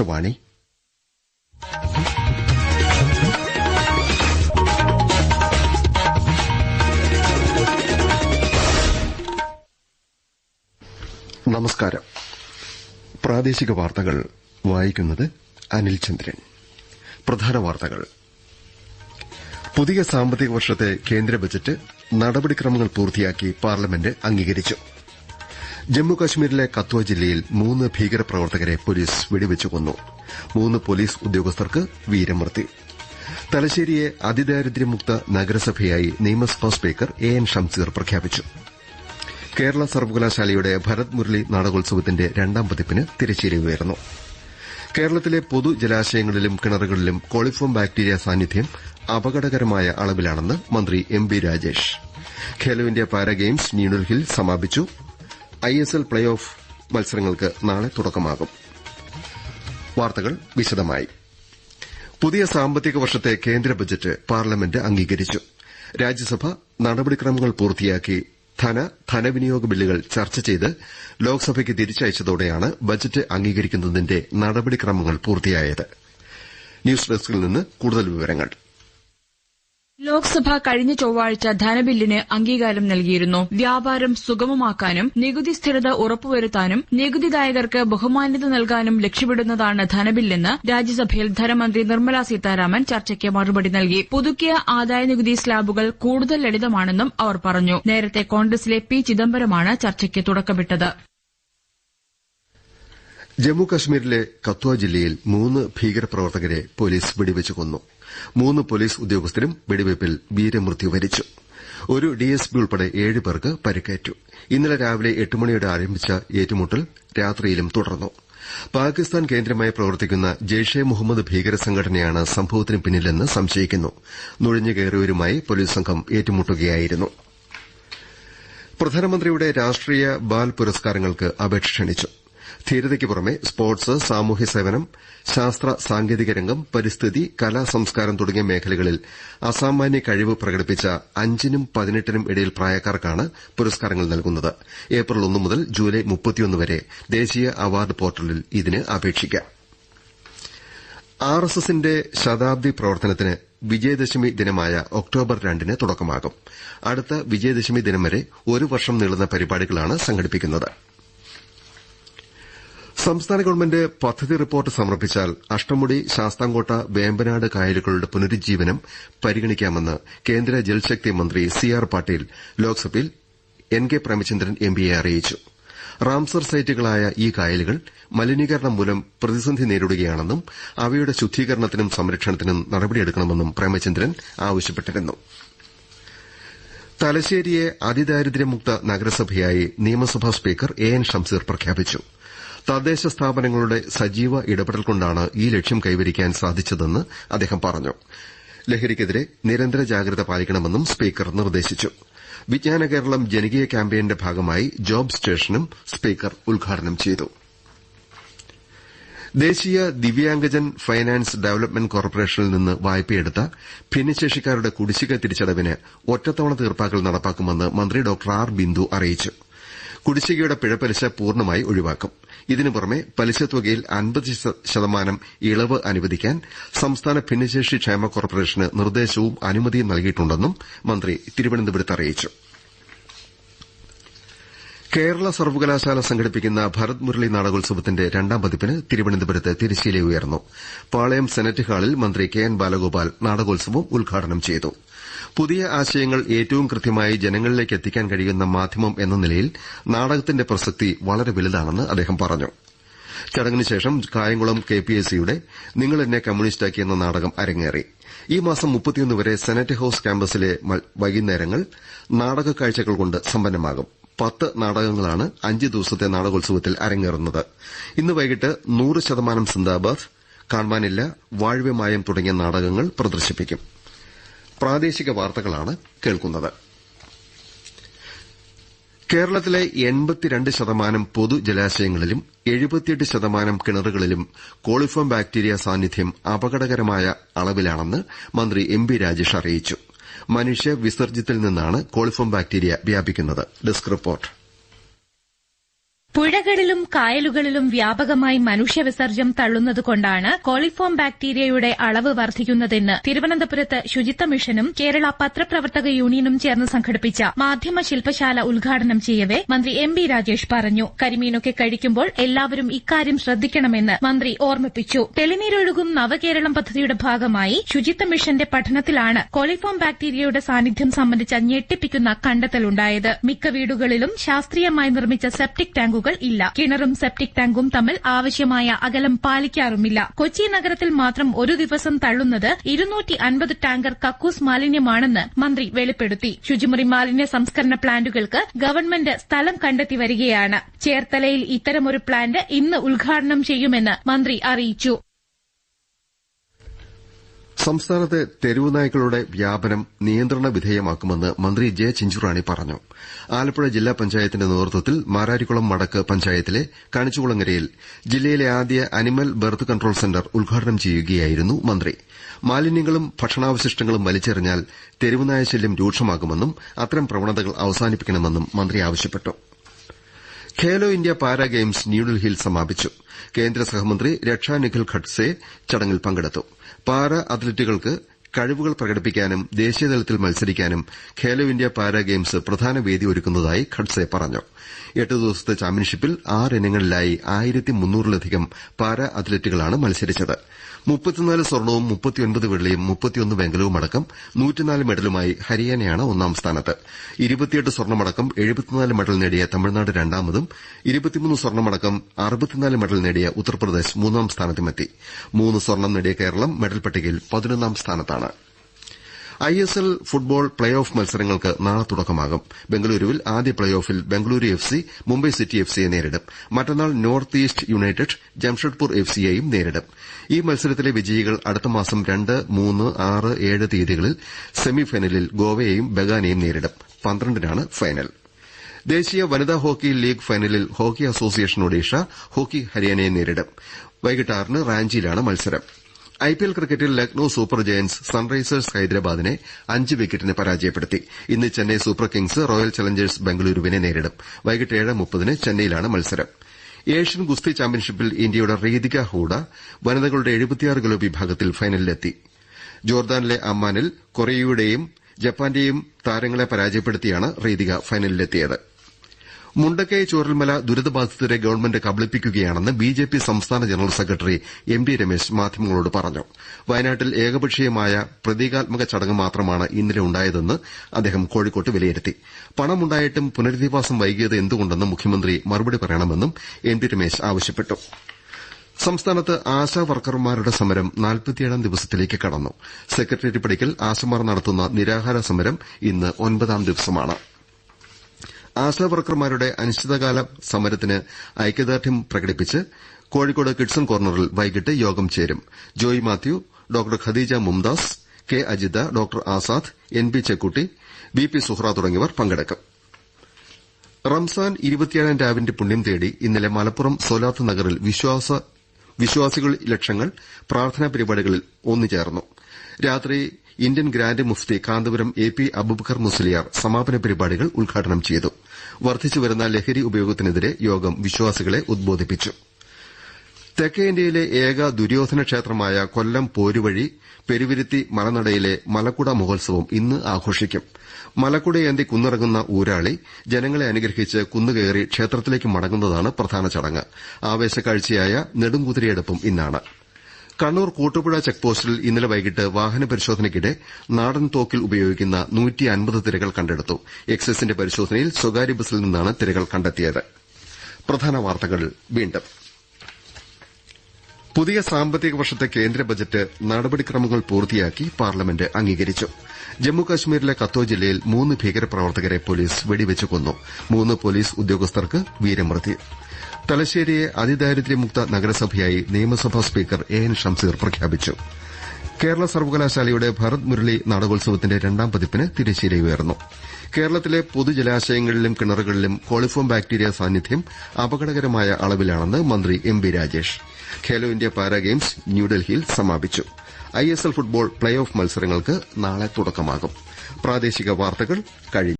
ആകാശവാണി നമസ്കാരം. പ്രാദേശിക വാർത്തകൾ വായിക്കുന്നത് അനിൽചന്ദ്രൻ പ്രധാന വാർത്തകൾ. പുതിയ സാമ്പത്തിക വർഷത്തെ കേന്ദ്ര ബജറ്റ് നടപടിക്രമങ്ങൾ പൂർത്തിയാക്കി പാർലമെന്റ് അംഗീകരിച്ചു. ജമ്മുകശ്മീരിലെ കത്വ ജില്ലയിൽ മൂന്ന് ഭീകരപ്രവർത്തകരെ പോലീസ് വെടിവെച്ചു കൊന്നു. മൂന്ന് പോലീസ് ഉദ്യോഗസ്ഥർക്ക് വീരമൃത്യു. തലശ്ശേരിയെ അതിദാരിദ്ര്യമുക്ത നഗരസഭയായി നിയമസഭാ സ്പീക്കർ എ എൻ ഷംസീർ പ്രഖ്യാപിച്ചു. കേരള സർവകലാശാലയുടെ ഭരത് മുരളി നാടകോത്സവത്തിന്റെ രണ്ടാം പതിപ്പിന് തിരശ്ശേരി ഉയർന്നു. കേരളത്തിലെ പൊതു ജലാശയങ്ങളിലും കിണറുകളിലും കോളിഫോം ബാക്ടീരിയ സാന്നിധ്യം അപകടകരമായ അളവിലാണെന്ന് മന്ത്രി M B Rajesh. Khelo India para games ന്യൂഡൽഹിയിൽ സമാപിച്ചു. ഐഎസ്എൽ പ്ലേ ഓഫ് മത്സരങ്ങൾക്ക് നാളെ തുടക്കമാകും. വാർത്തകൾ വിശദമായി. പുതിയ സാമ്പത്തിക വർഷത്തെ കേന്ദ്ര ബജറ്റ് പാർലമെന്റ് അംഗീകരിച്ചു. രാജ്യസഭ നടപടിക്രമങ്ങൾ പൂർത്തിയാക്കി ധന ധനവിനിയോഗ ബില്ലുകൾ ചർച്ച ചെയ്ത് ലോക്സഭയ്ക്ക് തിരിച്ചയച്ചതോടെയാണ് ബജറ്റ് അംഗീകരിക്കുന്നതിന്റെ നടപടിക്രമങ്ങൾ പൂർത്തിയായത്. ന്യൂസ് ഡെസ്കിൽ നിന്ന് കൂടുതൽ വിവരങ്ങൾ. ലോക്സഭ കഴിഞ്ഞ ചൊവ്വാഴ്ച ധനബില്ലിന് അംഗീകാരം നൽകിയിരുന്നു. വ്യാപാരം സുഗമമാക്കാനും നികുതി സ്ഥിരത ഉറപ്പുവരുത്താനും നികുതിദായകർക്ക് ബഹുമാന്യത നൽകാനും ലക്ഷ്യമിടുന്നതാണ് ധനബില്ലെന്ന് രാജ്യസഭയിൽ ധനമന്ത്രി നിർമ്മല സീതാരാമൻ ചർച്ചയ്ക്ക് മറുപടി നൽകി. പുതുക്കിയ ആദായ നികുതി സ്ലാബുകൾ കൂടുതൽ ലളിതമാണെന്നും അവർ പറഞ്ഞു. നേരത്തെ കോൺഗ്രസിലെ പി ചിദംബരമാണ് ചർച്ചയ്ക്ക് തുടക്കമിട്ടത്. ജമ്മുകശ്മീരിലെ കത്വ ജില്ലയിൽ മൂന്ന് ഭീകരപ്രവർത്തകരെ പോലീസ് വെടിവെച്ചു കൊന്നു. മൂന്ന് പോലീസ് ഉദ്യോഗസ്ഥരും വെടിവയ്പിൽ വീരമൃത്യു വരിച്ചു. ഒരു ഡിഎസ്പി ഉൾപ്പെടെ ഏഴുപേർക്ക് പരിക്കേറ്റു. ഇന്നലെ രാവിലെ എട്ട് മണിയോടെ ആരംഭിച്ച ഏറ്റുമുട്ടൽ രാത്രിയിലും തുടർന്നു. പാകിസ്ഥാൻ കേന്ദ്രമായി പ്രവർത്തിക്കുന്ന ജെയ്ഷെ മുഹമ്മദ് ഭീകര സംഘടനയാണ് സംഭവത്തിന് പിന്നിലെന്ന് സംശയിക്കുന്നു. നുഴഞ്ഞുകയറിയവരുമായി പോലീസ് സംഘം ഏറ്റുമുട്ടുകയായിരുന്നു. പ്രധാനമന്ത്രിയുടെ രാഷ്ട്രീയ ബാൽ പുരസ്കാരങ്ങൾക്ക് അപേക്ഷ ക്ഷണിച്ചു. ധീരതയ്ക്ക് പുറമെ സ്പോർട്സ് സാമൂഹ്യ സേവനം ശാസ്ത്ര സാങ്കേതിക രംഗം പരിസ്ഥിതി കലാ സംസ്കാരം തുടങ്ങിയ മേഖലകളിൽ അസാമാന്യ കഴിവ് പ്രകടിപ്പിച്ച അഞ്ചിനും പതിനെട്ടിനും ഇടയിൽ പ്രായക്കാർക്കാണ് പുരസ്കാരങ്ങൾ നൽകുന്നത്. ഏപ്രിൽ ഒന്ന് മുതൽ ജൂലൈ വരെ ദേശീയ അവാർഡ് പോർട്ടലിൽ ഇതിന് അപേക്ഷിക്കാം. ആർഎസ്എസിന്റെ ശതാബ്ദി പ്രവർത്തനത്തിന് വിജയദശമി ദിനമായ ഒക്ടോബർ രണ്ടിന് തുടക്കമാകും. അടുത്ത വിജയദശമി ദിനം വരെ ഒരു വർഷം നീളുന്ന പരിപാടികളാണ് സംഘടിപ്പിക്കുന്നത്. സംസ്ഥാന ഗവൺമെന്റ് പദ്ധതി റിപ്പോർട്ട് സമർപ്പിച്ചാൽ അഷ്ടമുടി ശാസ്താംകോട്ട വേമ്പനാട് കായലുകളുടെ പുനരുജ്ജീവനം പരിഗണിക്കാമെന്ന് കേന്ദ്ര ജൽശക്തി മന്ത്രി സി ആർ പാട്ടീൽ ലോക്സഭയിൽ എൻ കെ പ്രേമചന്ദ്രൻ എംപിയെ അറിയിച്ചു. റാംസർ സൈറ്റുകളായ ഈ കായലുകൾ മലിനീകരണം മൂലം പ്രതിസന്ധി നേരിടുകയാണെന്നും അവയുടെ ശുദ്ധീകരണത്തിനും സംരക്ഷണത്തിനും നടപടിയെടുക്കണമെന്നും പ്രേമചന്ദ്രൻ ആവശ്യപ്പെട്ടിരുന്നു. തലശ്ശേരിയെ അതിദാരിദ്ര്യമുക്ത നഗരസഭയായി നിയമസഭാ സ്പീക്കർ എ എൻ ഷംസീർ പ്രഖ്യാപിച്ചു. തദ്ദേശ സ്ഥാപനങ്ങളുടെ സജീവ ഇടപെടൽ കൊണ്ടാണ് ഈ ലക്ഷ്യം കൈവരിക്കാൻ സാധിച്ചതെന്ന് അദ്ദേഹം പറഞ്ഞു. ലഹരിക്കെതിരെ നിരന്തര ജാഗ്രത പാലിക്കണമെന്നും സ്പീക്കർ നിർദ്ദേശിച്ചു. വിജ്ഞാന കേരളം ജനകീയ ക്യാമ്പയിന്റെ ഭാഗമായി ജോബ് സ്റ്റേഷനും സ്പീക്കർ ഉദ്ഘാടനം ചെയ്തു. ദേശീയ ദിവ്യാംഗജൻ ഫൈനാൻസ് ഡെവലപ്മെന്റ് കോർപ്പറേഷനിൽ നിന്ന് വായ്പയെടുത്ത ഭിന്നശേഷിക്കാരുടെ കുടിശ്ശിക തിരിച്ചടവിന് ഒറ്റത്തവണ തീർപ്പാക്കൽ നടപ്പാക്കുമെന്ന് മന്ത്രി ഡോ ആർ ബിന്ദു അറിയിച്ചു. കുടിശ്ശികയുടെ പിഴപ്പലിശ പൂർണമായി ഒഴിവാക്കും. ഇതിനു പുറമെ പലിശത്തുകയിൽ അൻപത് ശതമാനം ഇളവ് അനുവദിക്കാൻ സംസ്ഥാന ഭിന്നശേഷി ക്ഷേമ കോർപ്പറേഷന് നിർദ്ദേശവും അനുമതിയും നൽകിയിട്ടുണ്ടെന്നും മന്ത്രി തിരുവനന്തപുരത്ത് അറിയിച്ചു. കേരള സർവകലാശാല സംഘടിപ്പിക്കുന്ന ഭരത് മുരളി നാടകോത്സവത്തിന്റെ രണ്ടാം പതിപ്പിന് തിരുവനന്തപുരത്ത് തിരശ്ശീല ഉയർന്നു. പാളയം സെനറ്റ് ഹാളിൽ മന്ത്രി കെ എൻ ബാലഗോപാൽ നാടകോത്സവം ഉദ്ഘാടനം ചെയ്തു. പുതിയ ആശയങ്ങൾ ഏറ്റവും കൃത്യമായി ജനങ്ങളിലേക്ക് എത്തിക്കാൻ കഴിയുന്ന മാധ്യമം എന്ന നിലയിൽ നാടകത്തിന്റെ പ്രസക്തി വളരെ വലുതാണെന്ന് അദ്ദേഹം പറഞ്ഞു. ചടങ്ങിനുശേഷം കായംകുളം കെ പി എസ് സിയുടെ നിങ്ങൾ എന്നെ കമ്മ്യൂണിസ്റ്റാക്കി എന്ന നാടകം അരങ്ങേറി. ഈ മാസം മുപ്പത്തിയൊന്ന് വരെ സെനറ്റ് ഹൌസ് ക്യാമ്പസിലെ വൈകുന്നേരങ്ങൾ നാടക കാഴ്ചകൾ കൊണ്ട് സമ്പന്നമാകും. പത്ത് നാടകങ്ങളാണ് അഞ്ച് ദിവസത്തെ നാടകോത്സവത്തിൽ അരങ്ങേറുന്നത്. ഇന്ന് വൈകിട്ട് നൂറ് ശതമാനം സിന്ദാബാദ് കാൺമാനില്ല വാഴ്വ്യമായം തുടങ്ങിയ നാടകങ്ങൾ പ്രദർശിപ്പിക്കും. പ്രാദേശിക വാർത്തകളാണ് കേൾക്കുന്നത്. കേരളത്തിലെ എൺപത്തിരണ്ട് ശതമാനം പൊതുജലാശയങ്ങളിലും എഴുപത്തിയെട്ട് ശതമാനം കിണറുകളിലും കോളിഫോം ബാക്ടീരിയ സാന്നിധ്യം അപകടകരമായ അളവിലാണെന്ന് മന്ത്രി എം ബി രാജേഷ് അറിയിച്ചു. മനുഷ്യ വിസർജ്യത്തിൽ നിന്നാണ് കോളിഫോം ബാക്ടീരിയ വ്യാപിക്കുന്നത്. Desk report. പുഴകളിലും കായലുകളിലും വ്യാപകമായി മനുഷ്യവിസർജ്യം തള്ളുന്നതുകൊണ്ടാണ് കോളിഫോം ബാക്ടീരിയയുടെ അളവ് വർദ്ധിക്കുന്നതെന്ന് തിരുവനന്തപുരത്ത് ശുചിത്വ മിഷനും കേരള പത്രപ്രവർത്തക യൂണിയനും ചേർന്ന് സംഘടിപ്പിച്ച മാധ്യമ ശില്പശാല ഉദ്ഘാടനം ചെയ്യവെ മന്ത്രി എം ബി രാജേഷ് പറഞ്ഞു. കരിമീനൊക്കെ കഴിക്കുമ്പോൾ എല്ലാവരും ഇക്കാര്യം ശ്രദ്ധിക്കണമെന്ന് മന്ത്രി ഓർമ്മിപ്പിച്ചു. തെളിനീരൊഴുകും നവകേരളം പദ്ധതിയുടെ ഭാഗമായി ശുചിത്വ മിഷന്റെ പഠനത്തിലാണ് കോളിഫോം ബാക്ടീരിയയുടെ സാന്നിധ്യം സംബന്ധിച്ച ഞെട്ടിപ്പിക്കുന്ന കണ്ടെത്തലുണ്ടായത്. മിക്ക വീടുകളിലും ശാസ്ത്രീയമായി നിർമ്മിച്ച സെപ്റ്റിക് ടാങ്കുകൾ ഇല്ല. കിണറും സെപ്റ്റിക് ടാങ്കും തമ്മിൽ ആവശ്യമായ അകലം പാലിക്കാറുമില്ല. കൊച്ചി നഗരത്തിൽ മാത്രം ഒരു ദിവസം തള്ളുന്നത് ഇരുന്നൂറ്റി അൻപത് ടാങ്കർ കക്കൂസ് മാലിന്യമാണെന്ന് മന്ത്രി വെളിപ്പെടുത്തി. ശുചിമുറി മാലിന്യ സംസ്കരണ പ്ലാന്റുകൾക്ക് ഗവൺമെന്റ് സ്ഥലം കണ്ടെത്തി വരികയാണ്. ചേർത്തലയിൽ ഇത്തരമൊരു പ്ലാന്റ് ഇന്ന് ഉദ്ഘാടനം ചെയ്യുമെന്ന് മന്ത്രി അറിയിച്ചു. സംസ്ഥാനത്തെ തെരുവ് നായ്ക്കളുടെ വ്യാപനം നിയന്ത്രണ വിധേയമാക്കുമെന്ന് മന്ത്രി ജെ ചിഞ്ചുറാണി പറഞ്ഞു. ആലപ്പുഴ ജില്ലാ പഞ്ചായത്തിന്റെ നേതൃത്വത്തിൽ മാരാരിക്കുളം വടക്ക് പഞ്ചായത്തിലെ കണിച്ചുകുളങ്ങരയിൽ ജില്ലയിലെ ആദ്യ അനിമൽ ബർത്ത് കൺട്രോൾ സെന്റർ ഉദ്ഘാടനം ചെയ്യുകയായിരുന്നു മന്ത്രി. മാലിന്യങ്ങളും ഭക്ഷണാവശിഷ്ടങ്ങളും വലിച്ചെറിഞ്ഞാൽ തെരുവുനായ ശല്യം രൂക്ഷമാകുമെന്നും അത്തരം പ്രവണതകൾ അവസാനിപ്പിക്കണമെന്നും മന്ത്രി ആവശ്യപ്പെട്ടു. ഖേലോ ഇന്ത്യ പാരാ ഗെയിംസ് ന്യൂഡൽഹിയിൽ സമാപിച്ചു. കേന്ദ്ര സഹമന്ത്രി രക്ഷാ നിഖിൽ ഖഡ്സെ ചടങ്ങിൽ പങ്കെടുത്തു. പാരാ അത്ലറ്റുകൾക്ക് കഴിവുകൾ പ്രകടിപ്പിക്കാനും ദേശീയതലത്തിൽ മത്സരിക്കാനും ഖേലോ ഇന്ത്യ പാരാ ഗെയിംസ് പ്രധാന വേദി ഒരുക്കുന്നതായി ഖഡ്സെ പറഞ്ഞു. എട്ട് ദിവസത്തെ ചാമ്പ്യൻഷിപ്പിൽ ആറ് ഇനങ്ങളിലായി ആയിരത്തി മുന്നൂറിലധികം പാരാ അത്ലറ്റുകളാണ് മത്സരിച്ചത്. മുപ്പത്തിനാല് സ്വർണവും മുപ്പത്തിയൊൻപത് വെള്ളിയും മുപ്പത്തിയൊന്ന് വെങ്കലവും അടക്കം നൂറ്റിനാല് മെഡലുമായി ഹരിയാനയാണ് ഒന്നാം സ്ഥാനത്ത്. ഇരുപത്തിയെട്ട് സ്വർണമടക്കം എഴുപത്തിനാല് മെഡൽ നേടിയ തമിഴ്നാട് രണ്ടാമതും ഇരുപത്തിമൂന്ന് സ്വർണമടക്കം അറുപത്തിനാല് മെഡൽ നേടിയ ഉത്തർപ്രദേശ് മൂന്നാം സ്ഥാനത്തുമെത്തി. മൂന്ന് സ്വർണം നേടിയ കേരളം മെഡൽ പട്ടികയിൽ പതിനൊന്നാം സ്ഥാനത്താണ്. ഐഎസ്എൽ ഫുട്ബോൾ പ്ലേ ഓഫ് മത്സരങ്ങൾക്ക് നാളെ തുടക്കമാകും. ബംഗളൂരുവിൽ ആദ്യ പ്ലേ ഓഫിൽ Bengaluru F C Mumbai city F സിയെ നേരിടും. മറ്റന്നാൾ North East United Jamshedpur F സിയെയും നേരിടും. ഈ മത്സരത്തിലെ വിജയികൾ അടുത്ത മാസം രണ്ട് മൂന്ന് ആറ് ഏഴ് തീയതികളിൽ സെമിഫൈനലിൽ ഗോവയെയും ബഗാനെയും നേരിടും. പന്ത്രണ്ടിനാണ് ഫൈനൽ. ദേശീയ വനിതാ ഹോക്കി ലീഗ് ഫൈനലിൽ ഹോക്കി അസോസിയേഷൻ ഒഡീഷ ഹോക്കി ഹരിയാനയെ നേരിടും. വൈകിട്ട് ആറിന് റാഞ്ചിയിലാണ് മത്സരം. ഐപിഎൽ ക്രിക്കറ്റിൽ ലക്നൌ സൂപ്പർ ജയന്റ്സ് സൺറൈസേഴ്സ് ഹൈദരാബാദിനെ അഞ്ച് വിക്കറ്റിന് പരാജയപ്പെടുത്തി. ഇന്ന് Chennai super kings royal challengers ബംഗളൂരുവിനെ നേരിടും. വൈകിട്ട് ഏഴ് മുപ്പതിന് ചെന്നൈയിലാണ് മത്സരം. ഏഷ്യൻ ഗുസ്തി ചാമ്പ്യൻഷിപ്പിൽ ഇന്ത്യയുടെ റീതിക ഹൂഡ വനിതകളുടെ എഴുപത്തിയാറ് കിലോ വിഭാഗത്തിൽ ഫൈനലിലെത്തി. ജോർദാനിലെ അമ്മാനിൽ കൊറിയയുടെയും ജപ്പാന്റെയും താരങ്ങളെ പരാജയപ്പെടുത്തിയാണ് റീതിക ഫൈനലിലെത്തിയത്. മുണ്ടക്കൈ ചോരൽമല ദുരിതബാധിതരെ ഗവൺമെന്റ് കബളിപ്പിക്കുകയാണെന്ന് ബിജെപി സംസ്ഥാന general secretary M T Ramesh മാധ്യമങ്ങളോട് പറഞ്ഞു. വയനാട്ടിൽ ഏകപക്ഷീയമായ പ്രതീകാത്മക ചടങ്ങ് മാത്രമാണ് ഇന്നലെ ഉണ്ടായതെന്ന് അദ്ദേഹം കോഴിക്കോട്ട് വിലയിരുത്തി. പണമുണ്ടായിട്ടും പുനരധിവാസം വൈകിയത് എന്തുകൊണ്ടെന്ന് മുഖ്യമന്ത്രി മറുപടി പറയണമെന്നും എം ടി രമേശ് ആവശ്യപ്പെട്ടു. സംസ്ഥാനത്ത് ആശാ വർക്കർമാരുടെ സമരം നാൽപ്പത്തിയേഴാം ദിവസത്തിലേക്ക് കടന്നു. സെക്രട്ടേറിയറ്റ് പടിക്കൽ ആശമാർ നടത്തുന്ന നിരാഹാര സമരം ഇന്ന് ഒൻപതാം ദിവസമാണ്. ആശാ വർക്കർമാരുടെ അനിശ്ചിതകാല സമരത്തിന് ഐക്യദാർഢ്യം പ്രകടിപ്പിച്ച് കോഴിക്കോട് കിഡ്സൺ കോർണറിൽ വൈകിട്ട് യോഗം ചേരും. Joy Mathew doctor Khadeeja Mumtaz K Ajitha doctor Azad N P Chekkutty V P Suhra തുടങ്ങിയവർ പങ്കെടുക്കും. റംസാൻ ഇരുപത്തിയേഴാം രാവിന്റെ പുണ്യം തേടി ഇന്നലെ മലപ്പുറം സോലാത്ത് നഗറിൽ വിശ്വാസികൾ ലക്ഷങ്ങൾ പ്രാർത്ഥനാ പരിപാടികളിൽ ഒന്നുചേർന്നു രാത്രി Indian grand mufti Kanthapuram A P Abubakar Musliyar സമാപന പരിപാടികൾ ഉദ്ഘാടനം ചെയ്തു. വർദ്ധിച്ചുവരുന്ന ലഹരി ഉപയോഗത്തിനെതിരെ യോഗം വിശ്വാസികളെ ഉദ്ബോധിപ്പിച്ചു. തെക്കേ ഇന്ത്യയിലെ ഏക ദുര്യോധന ക്ഷേത്രമായ കൊല്ലം പോരുവഴി പെരുവിരുത്തി മലനടയിലെ മലക്കുട മഹോത്സവം ഇന്ന് ആഘോഷിക്കും. മലക്കുടയേന്തി കുന്നിറങ്ങുന്ന ഊരാളി ജനങ്ങളെ അനുഗ്രഹിച്ച് കുന്നുകയറി ക്ഷേത്രത്തിലേക്ക് മടങ്ങുന്നതാണ് പ്രധാന ചടങ്ങ്. ആവേശക്കാഴ്ചയായ നെടുംകുതിരയെടുപ്പും ഇന്നാണ്. കണ്ണൂർ കൂട്ടുപുഴ ചെക്ക് പോസ്റ്റിൽ ഇന്നലെ വൈകിട്ട് വാഹന പരിശോധനയ്ക്കിടെ നാടൻ തോക്കിൽ ഉപയോഗിക്കുന്ന തിരകൾ കണ്ടെടുത്തു. എക്സൈസിന്റെ പരിശോധനയിൽ സ്വകാര്യ ബസിൽ നിന്നാണ് തിരകൾ കണ്ടെത്തിയത്. പുതിയ സാമ്പത്തിക വർഷത്തെ കേന്ദ്ര ബജറ്റ് നടപടിക്രമങ്ങൾ പൂർത്തിയാക്കി പാർലമെന്റ് അംഗീകരിച്ചു. ജമ്മുകശ്മീരിലെ കത്തോ ജില്ലയിൽ മൂന്ന് ഭീകരപ്രവർത്തകരെ പോലീസ് വെടിവെച്ച് കൊന്നു. മൂന്ന് പോലീസ് ഉദ്യോഗസ്ഥർക്ക് വീരമൃത്യു. തലശ്ശേരിയെ അതിദാരിദ്ര്യമുക്ത നഗരസഭയായി നിയമസഭാ സ്പീക്കർ എ എൻ ഷംസീർ പ്രഖ്യാപിച്ചു. കേരള സർവകലാശാലയുടെ ഭരത് മുരളി നാടകോത്സവത്തിന്റെ രണ്ടാം പതിപ്പിന് തിരശ്ശീലയുയർന്നു കേരളത്തിലെ പൊതുജലാശയങ്ങളിലും കിണറുകളിലും കോളിഫോം ബാക്ടീരിയ സാന്നിധ്യം അപകടകരമായ അളവിലാണെന്ന് മന്ത്രി M B Rajesh. Khelo India para games ന്യൂഡൽഹിയിൽ സമാപിച്ചു. ഐഎസ്എൽ ഫുട്ബോൾ പ്ലേ ഓഫ് മത്സരങ്ങൾക്ക് നാളെ തുടക്കമാകും. പ്രാദേശിക വാർത്തകൾ കഴിഞ്ഞു.